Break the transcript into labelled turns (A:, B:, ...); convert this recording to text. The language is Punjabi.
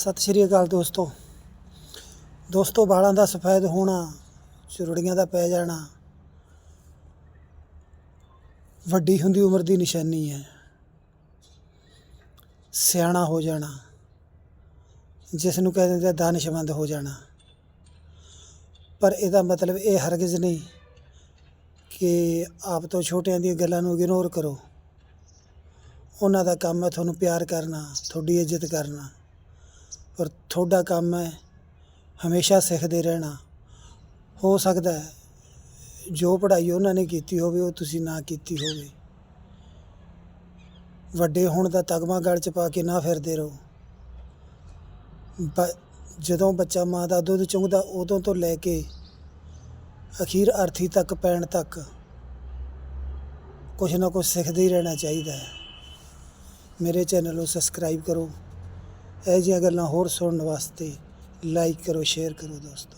A: ਸਤਿ ਸ਼੍ਰੀ ਅਕਾਲ ਦੋਸਤੋ। ਦੋਸਤੋ, ਵਾਲਾਂ ਦਾ ਸਫੈਦ ਹੋਣਾ, ਚੁਰੜੀਆਂ ਦਾ ਪੈ ਜਾਣਾ, ਵੱਡੀ ਹੁੰਦੀ ਉਮਰ ਦੀ ਨਿਸ਼ਾਨੀ ਹੈ। ਸਿਆਣਾ ਹੋ ਜਾਣਾ, ਜਿਸ ਨੂੰ ਕਹਿੰਦੇ ਨੇ ਦਾਨਿਸ਼ਮੰਦ ਹੋ ਜਾਣਾ। ਪਰ ਇਹਦਾ ਮਤਲਬ ਇਹ ਹਰਗਿਜ਼ ਨਹੀਂ ਕਿ ਆਪ ਤੋਂ ਛੋਟਿਆਂ ਦੀਆਂ ਗੱਲਾਂ ਨੂੰ ਇਗਨੋਰ ਕਰੋ। ਉਹਨਾਂ ਦਾ ਕੰਮ ਹੈ ਤੁਹਾਨੂੰ ਪਿਆਰ ਕਰਨਾ, ਤੁਹਾਡੀ ਇੱਜ਼ਤ ਕਰਨਾ। ਪਰ ਤੁਹਾਡਾ ਕੰਮ ਹੈ ਹਮੇਸ਼ਾ ਸਿੱਖਦੇ ਰਹਿਣਾ। ਹੋ ਸਕਦਾ ਹੈ ਜੋ ਪੜ੍ਹਾਈ ਉਹਨਾਂ ਨੇ ਕੀਤੀ ਹੋਵੇ, ਉਹ ਤੁਸੀਂ ਨਾ ਕੀਤੀ ਹੋਵੇ। ਵੱਡੇ ਹੋਣ ਦਾ ਤਗਮਾ ਗਲ 'ਚ ਪਾ ਕੇ ਨਾ ਫਿਰਦੇ ਰਹੋ। ਬ, ਜਦੋਂ ਬੱਚਾ ਮਾਂ ਦਾ ਦੁੱਧ ਚੁੰਘਦਾ ਉਦੋਂ ਤੋਂ ਲੈ ਕੇ ਅਖੀਰ ਅਰਥੀ ਤੱਕ, ਪੈਣ ਤੱਕ ਕੁਛ ਨਾ ਕੁਛ ਸਿੱਖਦੇ ਹੀ ਰਹਿਣਾ ਚਾਹੀਦਾ ਹੈ। ਮੇਰੇ ਚੈਨਲ ਨੂੰ ਸਬਸਕ੍ਰਾਈਬ ਕਰੋ। ਇਹ ਜਿਹੀਆਂ ਗੱਲਾਂ ਹੋਰ ਸੁਣਨ ਵਾਸਤੇ ਲਾਈਕ ਕਰੋ ਸ਼ੇਅਰ ਕਰੋ ਦੋਸਤੋ।